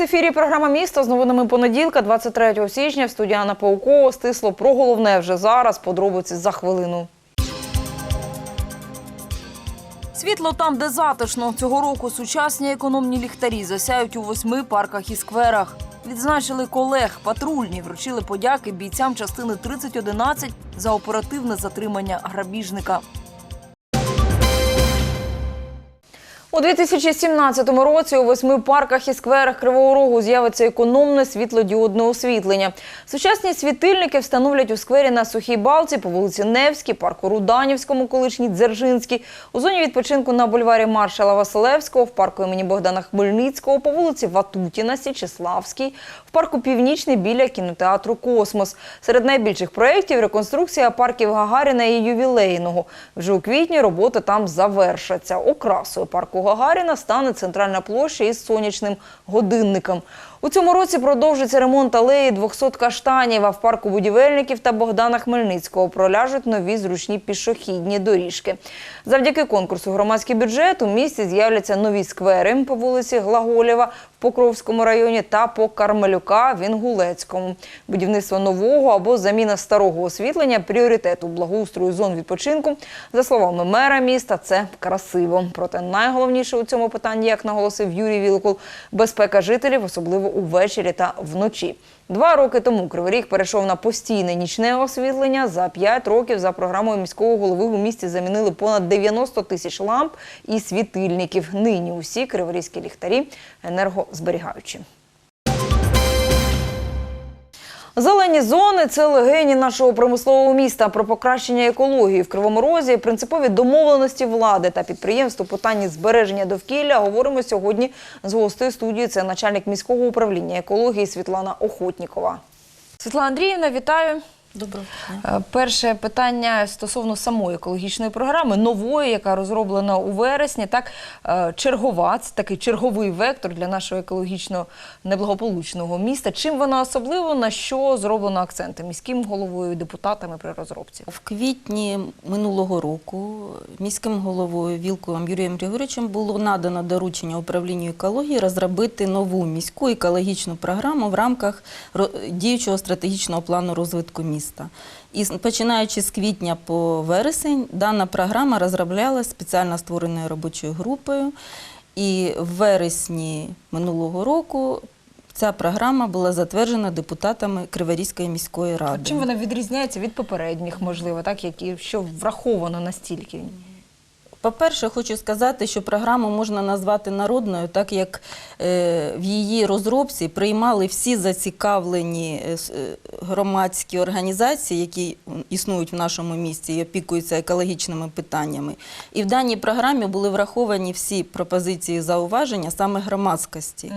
ефірі програма місто з новинами понеділка, 23 січня. В студії Анна Паукова стисло про головне вже зараз. Подробиці за хвилину. Світло там, де затишно. Цього року сучасні економні ліхтарі засяють у восьми парках і скверах. Відзначили колег патрульні, вручили подяки бійцям частини 3011 за оперативне затримання грабіжника. У 2017 році у восьми парках і скверах Кривого Рогу з'явиться економне світлодіодне освітлення. Сучасні світильники встановлять у сквері на Сухій Балці по вулиці Невській, парку Руданівському, колишній Дзержинський, у зоні відпочинку на бульварі Маршала Василевського, в парку імені Богдана Хмельницького, по вулиці Ватутіна, Січеславській, в парку Північний біля кінотеатру Космос. Серед найбільших проєктів реконструкція парків Гагаріна і Ювілейного. Вже у квітні роботи там завершаться. Окрасою парку Гагаріна стане центральна площа із сонячним годинником. У цьому році продовжиться ремонт алеї 200 каштанів, а в парку будівельників та Богдана Хмельницького проляжуть нові зручні пішохідні доріжки. Завдяки конкурсу «Громадський бюджет» у місті з'являться нові сквери по вулиці Глаголєва Покровському районі та по Кармелюка в Інгулецькому. Будівництво нового або заміна старого освітлення – пріоритет у благоустрою зон відпочинку. За словами мера міста, це красиво. Проте найголовніше у цьому питанні, як наголосив Юрій Вілкул, безпека жителів, особливо увечері та вночі. Два роки тому Кривий Ріг перейшов на постійне нічне освітлення. За п'ять років за програмою міського голови у місті замінили понад 90 тисяч ламп і світильників. Нині усі криворізькі ліхтарі енергозберігаючі. Зелені зони це легені нашого промислового міста. Про покращення екології в Кривому Розі, принципові домовленості влади та підприємств у питанні збереження довкілля говоримо сьогодні з гостею студії. Це начальник міського управління екології Світлана Охотнікова. Світлана Андріївна, вітаю. Доброго. Е, Перше питання стосовно самої екологічної програми, нової, яка розроблена у вересні. Так, е, чергова, це такий черговий вектор для нашого екологічно неблагополучного міста. Чим вона особливо, на що зроблено акценти міським головою, депутатами при розробці? В квітні минулого року міським головою Вілковим Юрієм Григоровичем було надано доручення управлінню екології розробити нову міську екологічну програму в рамках діючого стратегічного плану розвитку міста. І с- починаючи з квітня по вересень, дана програма розроблялася спеціально створеною робочою групою. І в вересні минулого року ця програма була затверджена депутатами Криворізької міської ради. Чим вона відрізняється від попередніх, можливо, так які що враховано настільки? По-перше, хочу сказати, що програму можна назвати народною, так як е, в її розробці приймали всі зацікавлені е, е, громадські організації, які існують в нашому місті і опікуються екологічними питаннями. І в даній програмі були враховані всі пропозиції і зауваження саме громадськості.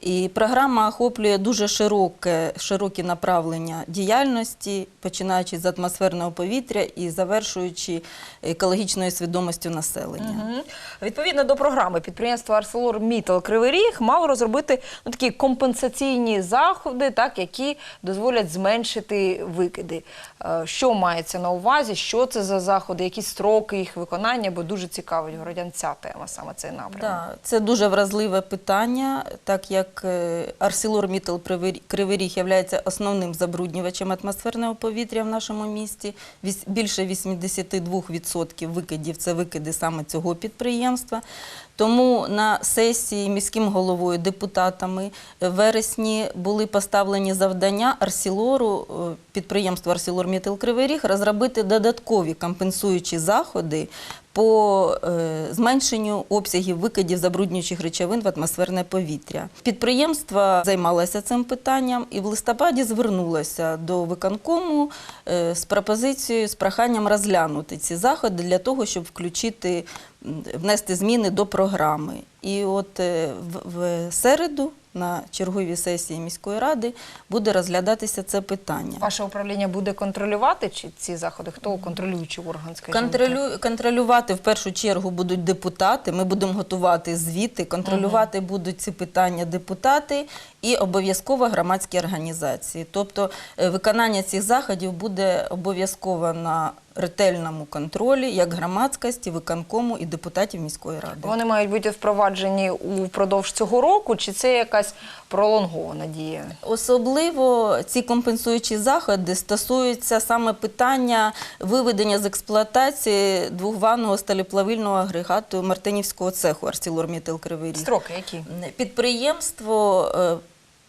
І програма охоплює дуже широке, широкі направлення діяльності, починаючи з атмосферного повітря і завершуючи екологічною свідомістю населення. Мгм. Відповідно до програми підприємство ArcelorMittal Кривий Ріг мало розробити ну, такі компенсаційні заходи, так, які дозволять зменшити викиди. Е, Що мається на увазі? Що це за заходи, які строки їх виконання, бо дуже цікавить городян ця тема, саме цей напрямок. Да, це дуже вразливе питання, так як е, ArcelorMittal Кривий- Кривий Ріг є основним забруднювачем атмосферного повітря в нашому місті. Більше 82% викидів це викиди саме цього підприємства. Тому на сесії міським головою, депутатами е, в вересні були поставлені завдання Арсілору, підприємству Арсілор ArcelorMittal Кривий Ріг, розробити додаткові компенсуючі заходи по е, зменшенню обсягів викидів забруднюючих речовин в атмосферне повітря. Підприємство займалося цим питанням і в листопаді звернулося до виконкому е, з пропозицією, з проханням розглянути ці заходи для того, щоб включити, внести зміни до програми. І от е, в, в середу на черговій сесії міської ради буде розглядатися це питання. Ваше управління буде контролювати чи ці заходи? Хто контролюючий орган? Скажімо так? Контролю, контролювати в першу чергу будуть депутати. Ми будемо готувати звіти. Контролювати будуть ці питання депутати і обов'язково громадські організації. Тобто е, виконання цих заходів буде обов'язково на ретельному контролі як громадськості, виконкому і депутатів міської ради. Вони мають бути впроваджені упродовж цього року, чи це якась пролонгована дія? Особливо ці компенсуючі заходи стосуються саме питання виведення з експлуатації двохванного сталеплавильного агрегату Мартинівського цеху ArcelorMittal Кривий Ріг. Строки які? Підприємство е,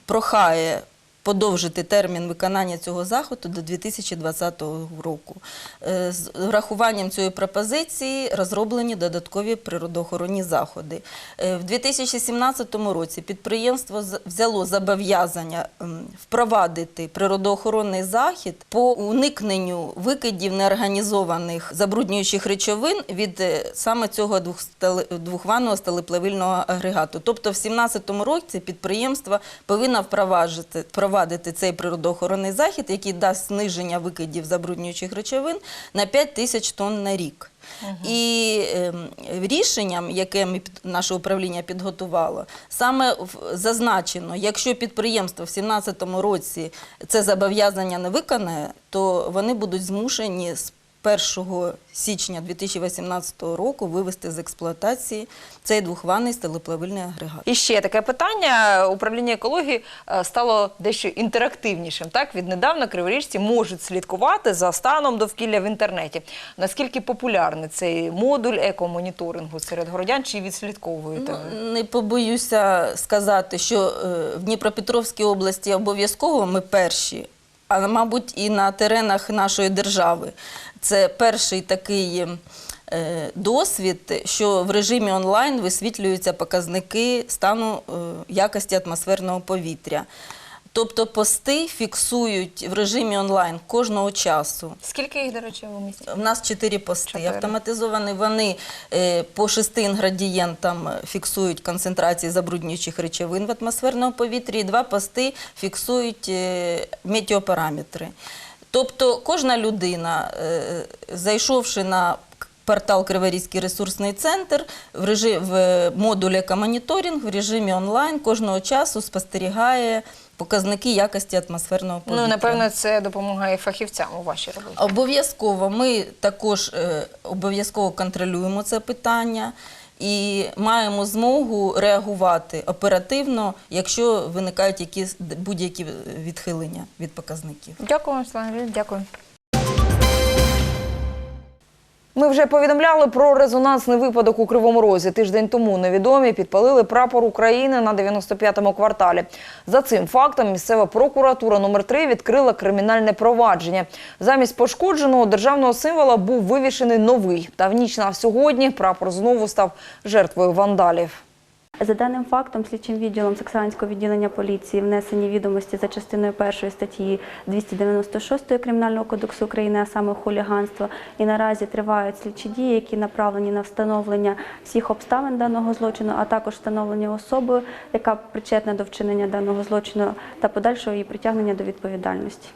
прохає подовжити термін виконання цього заходу до 2020 року. Е, З врахуванням цієї пропозиції розроблені додаткові природоохоронні заходи. Е, В 2017 році підприємство взяло зобов'язання впровадити природоохоронний захід по уникненню викидів неорганізованих забруднюючих речовин від е, саме цього двохванного сталеплавильного агрегату. Тобто в 2017 році підприємство повинно впроваджити, впровадити цей природоохоронний захід, який дасть зниження викидів забруднюючих речовин на 5 тисяч тонн на рік. І ем, рішенням, яке ми наше управління підготувало, саме зазначено, якщо підприємство в 2017 році це зобов'язання не виконає, то вони будуть змушені з 1 січня 2018 року вивести з експлуатації цей двохванний стелеплавильний агрегат. І ще таке питання. Управління екології е, стало дещо інтерактивнішим. Так, віднедавна криворіжці можуть слідкувати за станом довкілля в інтернеті. Наскільки популярний цей модуль екомоніторингу серед городян? Чи відслідковуєте? Ну, не побоюся сказати, що е, в Дніпропетровській області обов'язково ми перші, а мабуть, і на теренах нашої держави. Це перший такий е, досвід, що в режимі онлайн висвітлюються показники стану е, якості атмосферного повітря. Тобто пости фіксують в режимі онлайн кожного часу. Скільки їх, до речі, у місті? У нас чотири пости. Чотири. Автоматизовані вони е, по шести інгредієнтам фіксують концентрації забруднюючих речовин в атмосферному повітрі, і два пости фіксують метеопараметри. Тобто кожна людина, е, зайшовши на портал Криворізький ресурсний центр в, режим, в модулі екомоніторинг в режимі онлайн кожного часу спостерігає показники якості атмосферного повітря. Ну, напевно, це допомагає фахівцям у вашій роботі. Обов'язково ми також е, обов'язково контролюємо це питання і маємо змогу реагувати оперативно, якщо виникають якісь будь-які відхилення від показників. Дякую, Славі. Дякую. Ми вже повідомляли про резонансний випадок у Кривому Розі. Тиждень тому невідомі підпалили прапор України на 95-му кварталі. За цим фактом місцева прокуратура номер 3 відкрила кримінальне провадження. Замість пошкодженого державного символа був вивішений новий. Та в ніч на сьогодні прапор знову став жертвою вандалів. За даним фактом, слідчим відділом Саксанського відділення поліції внесені відомості за частиною першої статті 296 Кримінального кодексу України, а саме хуліганство. І наразі тривають слідчі дії, які направлені на встановлення всіх обставин даного злочину, а також встановлення особи, яка причетна до вчинення даного злочину, та подальшого її притягнення до відповідальності.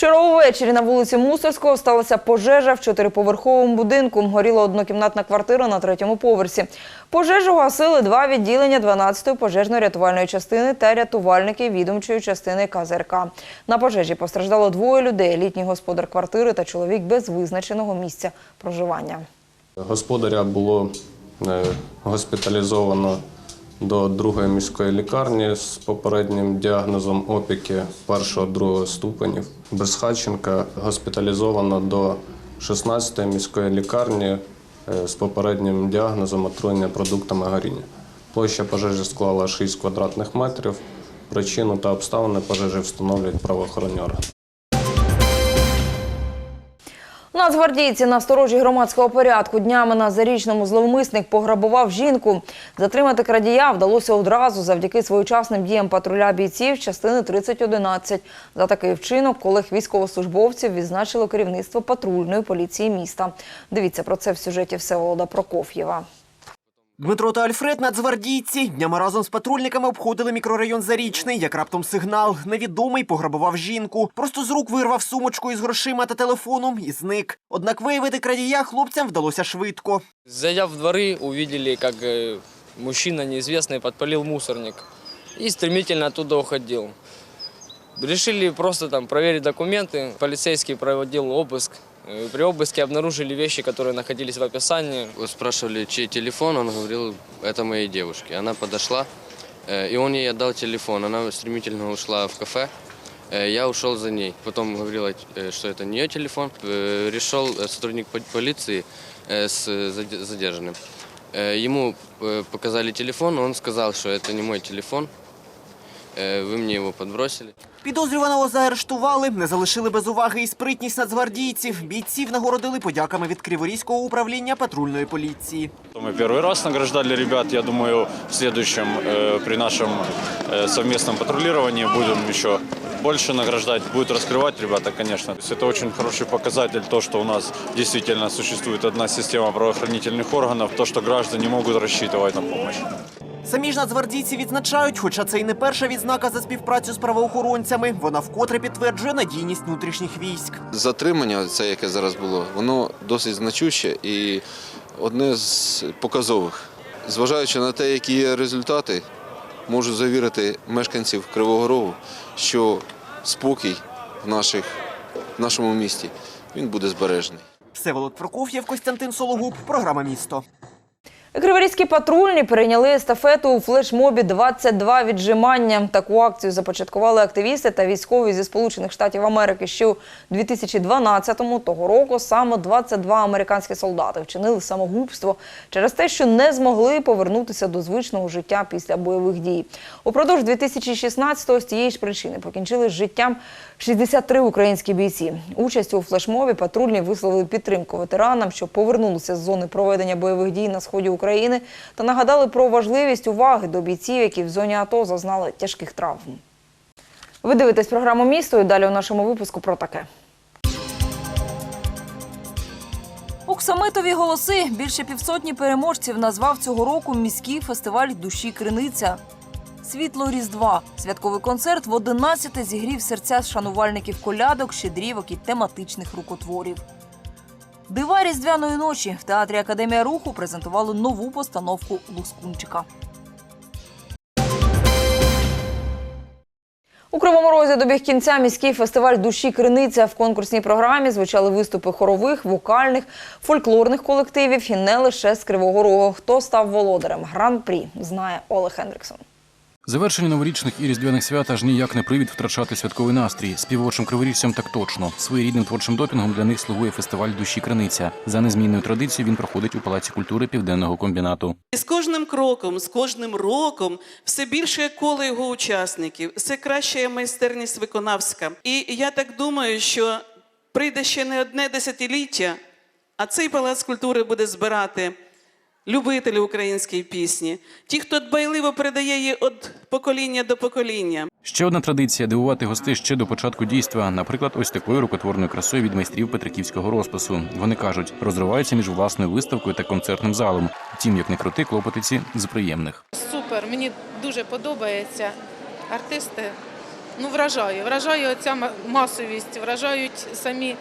Вчора увечері на вулиці Мусорського сталася пожежа в чотириповерховому будинку. Горіла однокімнатна квартира на третьому поверсі. Пожежу гасили два відділення 12-ї пожежно-рятувальної частини та рятувальники відомчої частини КЗРК. На пожежі постраждало двоє людей: літній господар квартири та чоловік без визначеного місця проживання. Господаря було е, госпіталізовано до другої міської лікарні з попереднім діагнозом опіки першого-другого ступенів. Безхатченка госпіталізовано до 16-ї міської лікарні е, з попереднім діагнозом отруєння продуктами горіння. Площа пожежі склала 6 квадратних метрів. Причину та обставини пожежі встановлюють правоохоронні органи. Нацгвардійці на сторожі громадського порядку днями на зарічному зловмисник пограбував жінку. Затримати крадія вдалося одразу завдяки своєчасним діям патруля бійців частини 3011. За такий вчинок колег військовослужбовців відзначило керівництво патрульної поліції міста. Дивіться про це в сюжеті Всеволода Прокоф'єва. Дмитро та Альфред нацгвардійці днями разом з патрульниками обходили мікрорайон Зарічний, як раптом сигнал. Невідомий пограбував жінку. Просто з рук вирвав сумочку із грошима та телефоном і зник. Однак виявити крадія хлопцям вдалося швидко. Зайдя в дворы, увидели, как э, мужчина неизвестный подпалил мусорник и стремительно оттуда уходил. решили просто там проверить документы. Полицейский проводил обыск. Э, При обыске обнаружили вещи, которые находились в описании. Спрашивали, чей телефон, он говорил, это моей девушки. Она подошла, э, и он ей отдал телефон. Она стремительно ушла в кафе. Э, Я ушел за ней. Потом говорила, что это не ее телефон. Решил сотрудник по- полиции с заде- задержанным. Ему показали телефон, он сказал, что это не мой телефон. Э, Вы мне его подбросили. Підозрюваного заарештували, не залишили без уваги і спритність нацгвардійців. Бійців нагородили подяками від Криворізького управління патрульної поліції. Мы первый раз награждали ребят. Я думаю, в следующем э, при нашем э, совместном патрулировании будем еще больше награждать. Будет раскрывать ребята, конечно. То есть это очень хороший показатель, то, что у нас действительно существует одна система правоохранительных органов, то, что граждане могут рассчитывать на помощь. Самі ж нацгвардійці відзначають, хоча це й не перша відзнака за співпрацю з правоохоронцями, вона вкотре підтверджує надійність внутрішніх військ. затримання, це яке зараз було, воно досить значуще і одне з показових. Зважаючи на те, які є результати, можу завірити мешканців Кривого Рогу, що спокій в, наших, в нашому місті він буде збережений. Всеволод Прокоф'єв, Костянтин Сологуб, програма Місто. Криворізькі патрульні перейняли естафету у флешмобі 22 віджимання. Таку акцію започаткували активісти та військові зі Сполучених Штатів Америки ще у 2012-му. Того року саме 22 американські солдати вчинили самогубство через те, що не змогли повернутися до звичного життя після бойових дій. Упродовж 2016-го з тієї ж причини покінчили з життям 63 українські бійці. Участь у флешмобі патрульні висловили підтримку ветеранам, що повернулися з зони проведення бойових дій на сході України, та нагадали про важливість уваги до бійців, які в зоні АТО зазнали тяжких травм. Ви дивитесь програму місто і далі у нашому випуску про таке. Оксамитові голоси більше півсотні переможців назвав цього року міський фестиваль душі Криниця. Світло Різдва. Святковий концерт в 11 зігрів серця шанувальників колядок, щедрівок і тематичних рукотворів. Дива різдвяної ночі в театрі Академія руху презентували нову постановку Лускунчика. У Кривому Розі добіг кінця міський фестиваль душі Криниця. В конкурсній програмі звучали виступи хорових, вокальних, фольклорних колективів і не лише з Кривого Рогу. Хто став володарем гран-прі, знає Олег Хендриксон. Завершення новорічних і різдвяних свят аж ніяк не привід втрачати святковий настрій. Співочим криворіжцям так точно. Своєрідним творчим допінгом для них слугує фестиваль душі Криниця. За незмінною традицією він проходить у Палаці культури Південного комбінату. І з кожним кроком, з кожним роком все більше коло його учасників, все краща майстерність виконавська. І я так думаю, що прийде ще не одне десятиліття, а цей палац культури буде збирати любителі української пісні, ті, хто дбайливо передає її від покоління до покоління. Ще одна традиція дивувати гостей ще до початку дійства. Наприклад, ось такою рукотворною красою від майстрів Петриківського розпису. Вони кажуть, розриваються між власною виставкою та концертним залом. Втім, як не крути, клопотиці з приємних. Супер, мені дуже подобається. Артисти ну, вражає. Вражає оця масовість, вражають самі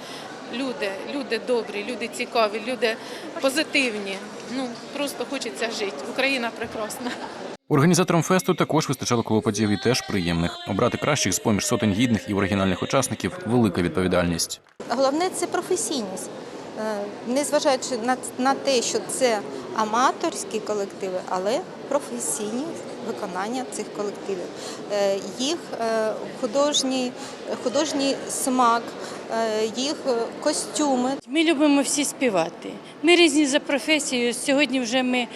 люди. Люди добрі, люди цікаві, люди позитивні. Ну, просто хочеться жити. Україна прекрасна. Організаторам фесту також вистачало клопотів і теж приємних. Обрати кращих з поміж сотень гідних і оригінальних учасників велика відповідальність. Головне це професійність. Е, Незважаючи на, на те, що це аматорські колективи, але професійні виконання цих колективів. Е, Їх е, художній, художній смак, їх костюми. Ми любимо всі співати. Ми різні за професією. Сьогодні вже ми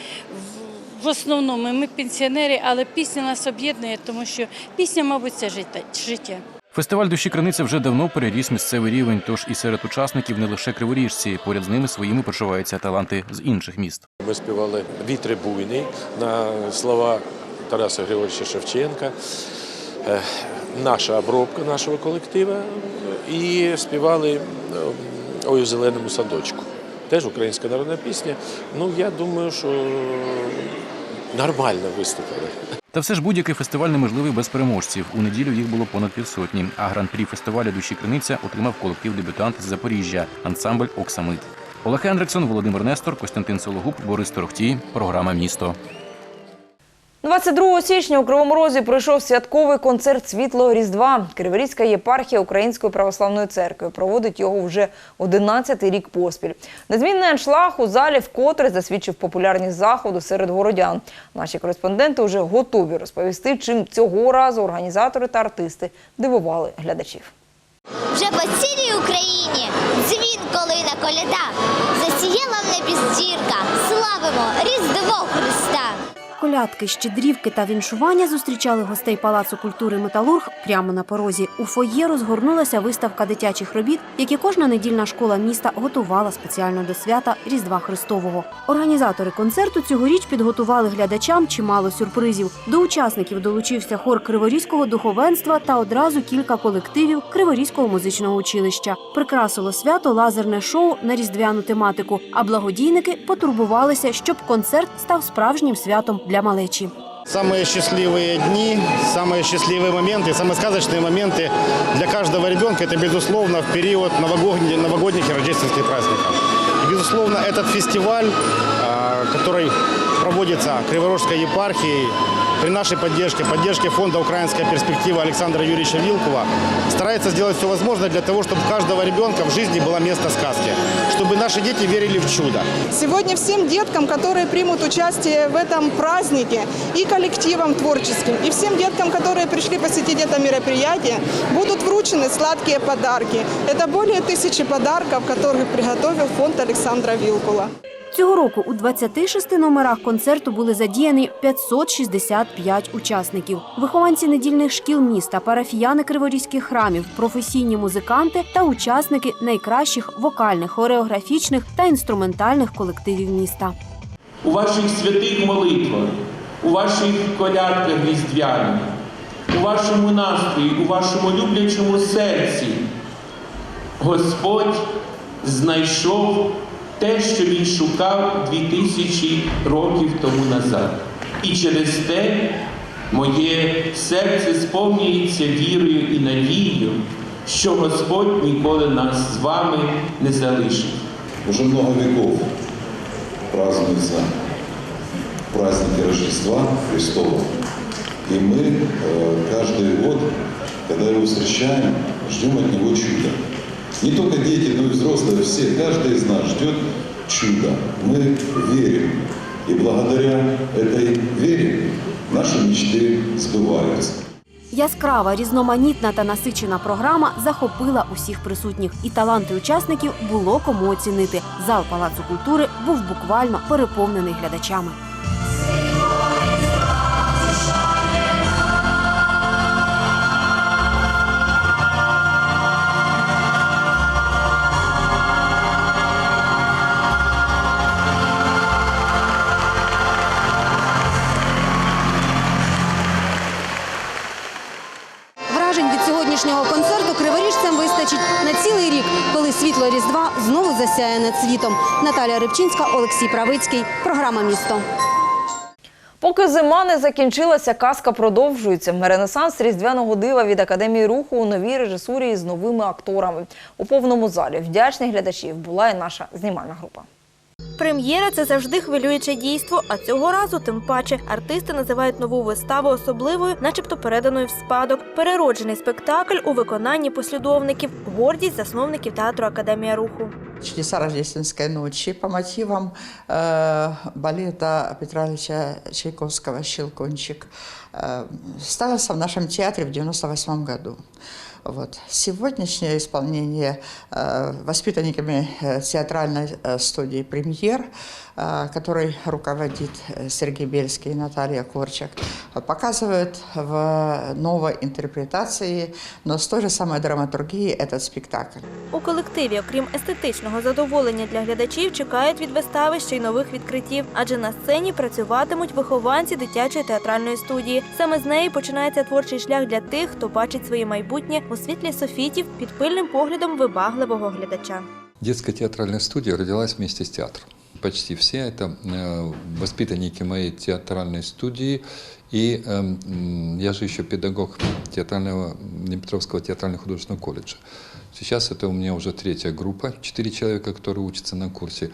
в основному ми пенсіонери, але пісня нас об'єднує, тому що пісня, мабуть, це життя. Фестиваль душі Криниця вже давно переріс місцевий рівень, тож і серед учасників не лише криворіжці. Поряд з ними своїми почуваються таланти з інших міст. Ми співали «Вітри буйний» на слова Тараса Григоровича Шевченка, е, наша обробка нашого колектива і співали е, «Ой у зеленому садочку. Теж українська народна пісня. Ну, я думаю, що нормально виступили. Та все ж будь-який фестиваль неможливий без переможців. У неділю їх було понад півсотні. А гран-прі фестивалю душі Криниця отримав колектив дебютант з Запоріжжя ансамбль Оксамит. Олег Ендриксон, Володимир Нестор, Костянтин Сологуб, Борис Торохтій. Програма Місто. 22 січня у Кривому Розі пройшов святковий концерт Світлого Різдва. Криворізька єпархія Української православної церкви проводить його вже 11-й рік поспіль. Незмінний аншлаг у залі вкотре засвідчив популярність заходу серед городян. Наші кореспонденти вже готові розповісти, чим цього разу організатори та артисти дивували глядачів. Вже по цілій Україні дзвін колина коляда. Засіяла в небі зірка. Славимо Різдво Христа! Колядки, щедрівки та віншування зустрічали гостей Палацу культури Металург прямо на порозі. У фоє розгорнулася виставка дитячих робіт, які кожна недільна школа міста готувала спеціально до свята Різдва Христового. Організатори концерту цьогоріч підготували глядачам чимало сюрпризів. До учасників долучився хор Криворізького духовенства та одразу кілька колективів Криворізького музичного училища. Прикрасило свято лазерне шоу на різдвяну тематику. А благодійники потурбувалися, щоб концерт став справжнім святом для малечі. Самые счастливые дни, самые счастливые моменты, самые сказочные моменты для каждого ребенка – это, безусловно, в период новогодних, новогодних и рождественских праздников. И, безусловно, этот фестиваль, а, который проводится Криворожской епархией, при нашей поддержке, поддержке фонда «Украинская перспектива» Александра Юрьевича Вилкова, старается сделать все возможное для того, чтобы у каждого ребенка в жизни было место сказки, чтобы наши дети верили в чудо. Сегодня всем деткам, которые примут участие в этом празднике, и коллективам творческим, и всем деткам, которые пришли посетить это мероприятие, будут вручены сладкие подарки. Это более тысячи подарков, которые приготовил фонд Александра Вилкула. Цього року у 26 номерах концерту були задіяні 565 учасників. Вихованці недільних шкіл міста, парафіяни криворізьких храмів, професійні музиканти та учасники найкращих вокальних, хореографічних та інструментальних колективів міста. у ваших святих молитвах, у ваших колядках різдвяних, у вашому настрої, у вашому люблячому серці. Господь знайшов те, що Він шукав дві тисячі років тому назад. І через те моє серце сповнюється вірою і надією, що Господь ніколи нас з вами не залишить. Уже много веков празднуются праздники Рождества Христова. И мы э, каждый год, когда его встречаем, ждем от него чуда. Не только дети, но и взрослые, все, каждый из нас ждет чуда. Мы верим. И благодаря этой вере наши мечты сбываются. Яскрава, різноманітна та насичена програма захопила усіх присутніх, і таланти учасників було кому оцінити. Зал Палацу культури був буквально переповнений глядачами. Засяє світом. Наталя Рибчинська, Олексій Правицький. Програма Місто. Поки зима не закінчилася, казка продовжується. Ренесанс різдвяного дива від академії руху у новій режисурі з новими акторами. У повному залі вдячних глядачів була і наша знімальна група. Прем'єра це завжди хвилююче дійство, а цього разу тим паче артисти називають нову виставу особливою, начебто переданою в спадок. Перероджений спектакль у виконанні послідовників, гордість засновників театру Академія руху. «Чудеса рождественской ночи» по мотивам э, балета Петра Ильича Чайковского «Щелкунчик» э, ставился в нашем театре в 1998 году. Вот. Сегодняшнее исполнение э, воспитанниками э, театральной э, студии «Премьер», э, которой руководит э, Сергей Бельский и Наталья Корчак, показывают в новой интерпретации, но с той же самой драматургией этот спектакль. У колективі, окрім естетичного задоволення для глядачів, чекають від вистави ще й нових відкриттів, адже на сцені працюватимуть вихованці дитячої театральної студії. Саме з неї починається творчий шлях для тих, хто бачить своє майбутнє у світлі софітів під пильним поглядом вибагливого глядача. Детская театральная студия родилась вместе с театром. Почти все это э, воспитанники моей театральной студии. И э, м, я же еще педагог театрального, Днепровского театрально-художественного колледжа. Сейчас это у меня уже третья группа, четыре человека, которые учатся на курсе.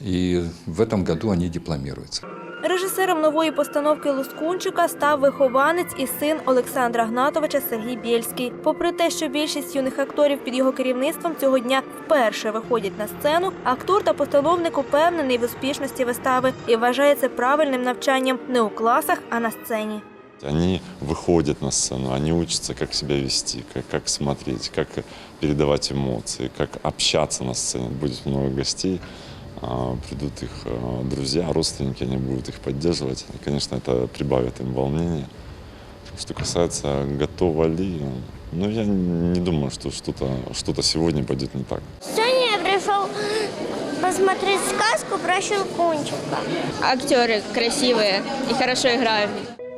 И в этом году они дипломируются. Режисером нової постановки Лускунчика став вихованець і син Олександра Гнатовича Сергій Бєльський. Попри те, що більшість юних акторів під його керівництвом цього дня вперше виходять на сцену, актор та постановник упевнений в успішності вистави і вважає це правильним навчанням не у класах, а на сцені. Они выходят на сцену, они учатся, как себя вести, как, как смотреть, как передавать эмоции, как общаться на сцене. Будет много гостей, придут их а, друзья, родственники, они будут их поддерживать. И, конечно, это прибавит им волнение. Что касается готова ли, ну, я не думаю, что что-то что сегодня пойдет не так. Сегодня я пришел посмотреть сказку про Щелкунчика. Актеры красивые и хорошо играют.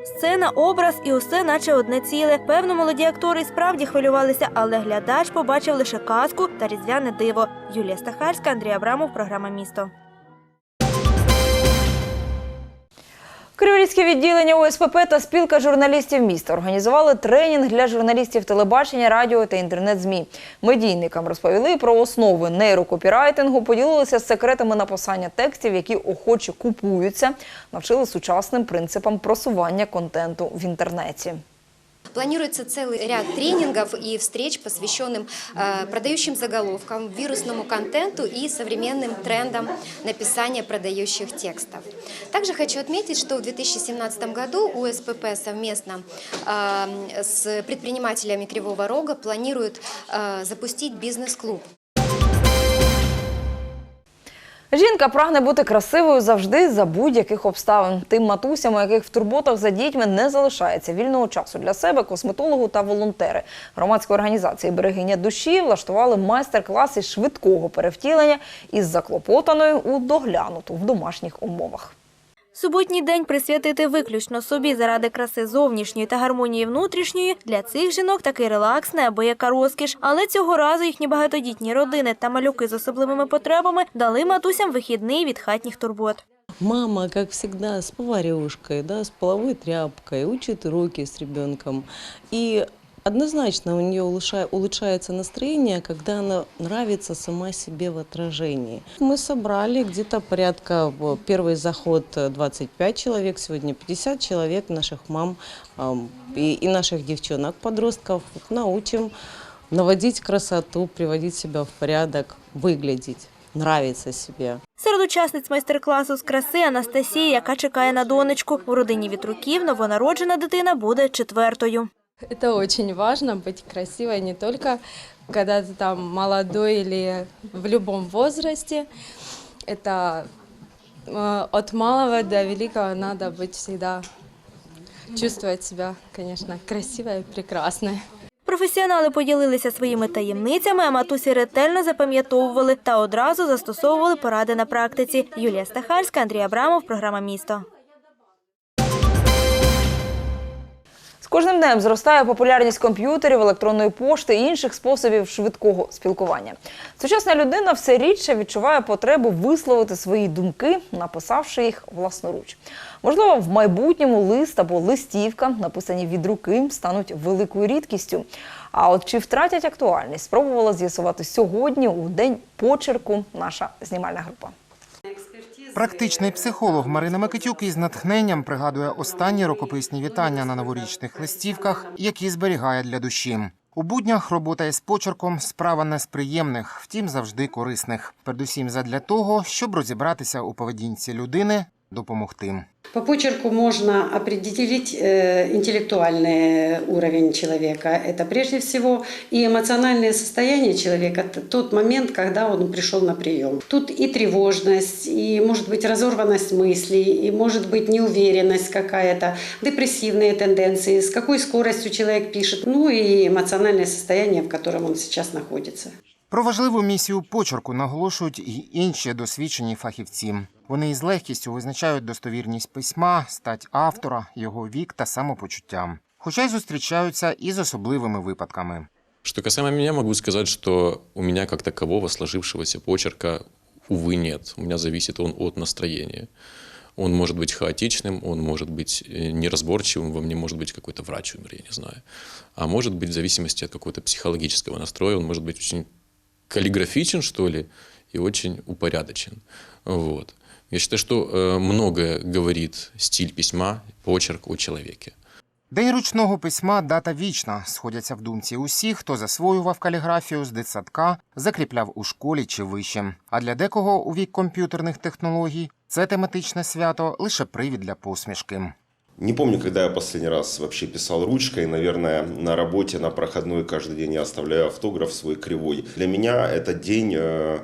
Сцена, образ і усе, наче одне ціле. Певно, молоді актори і справді хвилювалися, але глядач побачив лише казку та різдвяне диво. Юлія Стахарська, Андрій Абрамов, програма Місто. Криворізьке відділення ОСПП та спілка журналістів міста організували тренінг для журналістів телебачення, радіо та інтернет-змі. Медійникам розповіли про основи нейрокопірайтингу, поділилися з секретами написання текстів, які охоче купуються, навчили сучасним принципам просування контенту в інтернеті. Планируется целый ряд тренингов и встреч, посвященным э, продающим заголовкам, вирусному контенту и современным трендам написания продающих текстов. Также хочу отметить, что в 2017 году УСПП совместно э, с предпринимателями Кривого Рога планирует э, запустить бизнес-клуб. Жінка прагне бути красивою завжди за будь-яких обставин. Тим матусям, у яких в турботах за дітьми не залишається вільного часу для себе, косметологу та волонтери громадської організації Берегиня душі влаштували майстер-класи швидкого перевтілення із заклопотаною у доглянуту в домашніх умовах. Суботній день присвятити виключно собі заради краси зовнішньої та гармонії внутрішньої для цих жінок такий релакс, неабияка розкіш. Але цього разу їхні багатодітні родини та малюки з особливими потребами дали матусям вихідний від хатніх турбот. Мама, как всегда, с поварешкой, да, с половой тряпкой, учит уроки с ребенком. И однозначно у нее улучша- улучшается настроение, когда она нравится сама себе в отражении. Мы собрали где-то порядка, в первый заход э, 25 человек, сегодня 50 человек, наших мам ам, и, и наших девчонок, подростков, научим наводить красоту, приводить себя в порядок, выглядеть, нравиться себе. Серед учасниць майстер-класу з краси Анастасія, яка чекає на донечку. У родині вітруків новонароджена дитина буде четвертою. Это очень важно быть красивой не только когда ты там молодой или в любом возрасте. Это э, от малого до великого надо быть всегда чувствовать себя, конечно, красивой и прекрасной. Професіонали поділилися своїми таємницями, а матусі ретельно запам'ятовували та одразу застосовували поради на практиці. Юлія Стахарська, Андрій Абрамов, програма Місто. Кожним днем зростає популярність комп'ютерів, електронної пошти і інших способів швидкого спілкування. Сучасна людина все рідше відчуває потребу висловити свої думки, написавши їх власноруч. Можливо, в майбутньому лист або листівка, написані від руки, стануть великою рідкістю. А от чи втратять актуальність, спробувала з'ясувати сьогодні у день почерку наша знімальна група. Практичний психолог Марина Микитюк із натхненням пригадує останні рукописні вітання на новорічних листівках, які зберігає для душі. У буднях робота із почерком справа не з приємних, втім завжди корисних. Передусім задля того, щоб розібратися у поведінці людини, допомогти. По почерку можно определить э, интеллектуальный уровень человека. Это прежде всего и эмоциональное состояние человека, т- тот момент, когда он пришел на прием. Тут и тревожность, и может быть разорванность мыслей, и может быть неуверенность какая-то, депрессивные тенденции, с какой скоростью человек пишет, ну и эмоциональное состояние, в котором он сейчас находится. Про важливу місію почерку наголошують і інші досвідчені фахівці. Вони із легкістю визначають достовірність письма, стать автора, його вік та самопочуття. Хоча й зустрічаються із особливими випадками. Что касаемо меня, могу сказать, что у меня как такового сложившегося почерка, увы, нет. У меня зависит он от настроения. Он может быть хаотичным, он может быть э, неразборчивым, во мне может быть какой-то врач умер, я не знаю. А может быть в зависимости от какого-то психологического настроя, он может быть очень каллиграфичен, что ли, и очень упорядочен. Вот. Я считаю, что э, многое говорит стиль письма, почерк о человеке. День ручного письма дата вічна. Сходяться в думці усі, хто засвоював каліграфію з дитсадка, закріпляв у школі чи вище. А для декого у вік комп'ютерних технологій це тематичне свято лише привід для посмішки. Не помню, когда я последний раз вообще писал ручкой. Наверное, на работе, на проходной каждый день я оставляю автограф свой кривой. Для меня это день э,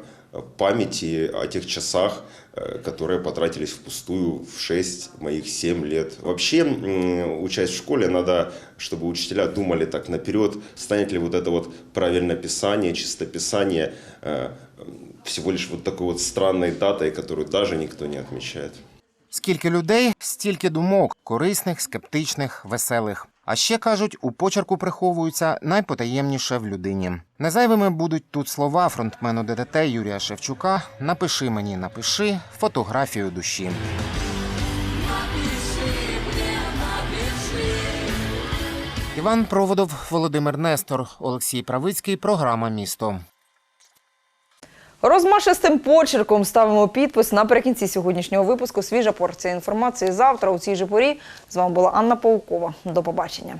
памяти о тех часах, э, которые потратились впустую в 6 моих 7 лет. Вообще, м, учась в школе, надо, чтобы учителя думали так наперед, станет ли вот это вот правильное писание, чистописание э, всего лишь вот такой вот странной датой, которую даже никто не отмечает. Скільки людей, стільки думок корисних, скептичних, веселих. А ще кажуть, у почерку приховується найпотаємніше в людині. Незайвими будуть тут слова фронтмену ДДТ Юрія Шевчука Напиши мені, напиши фотографію душі. Іван Проводов, Володимир Нестор, Олексій Правицький. Програма Місто. Розмашистим почерком ставимо підпис наприкінці сьогоднішнього випуску. Свіжа порція інформації завтра у цій же порі. З вами була Анна Паукова. До побачення.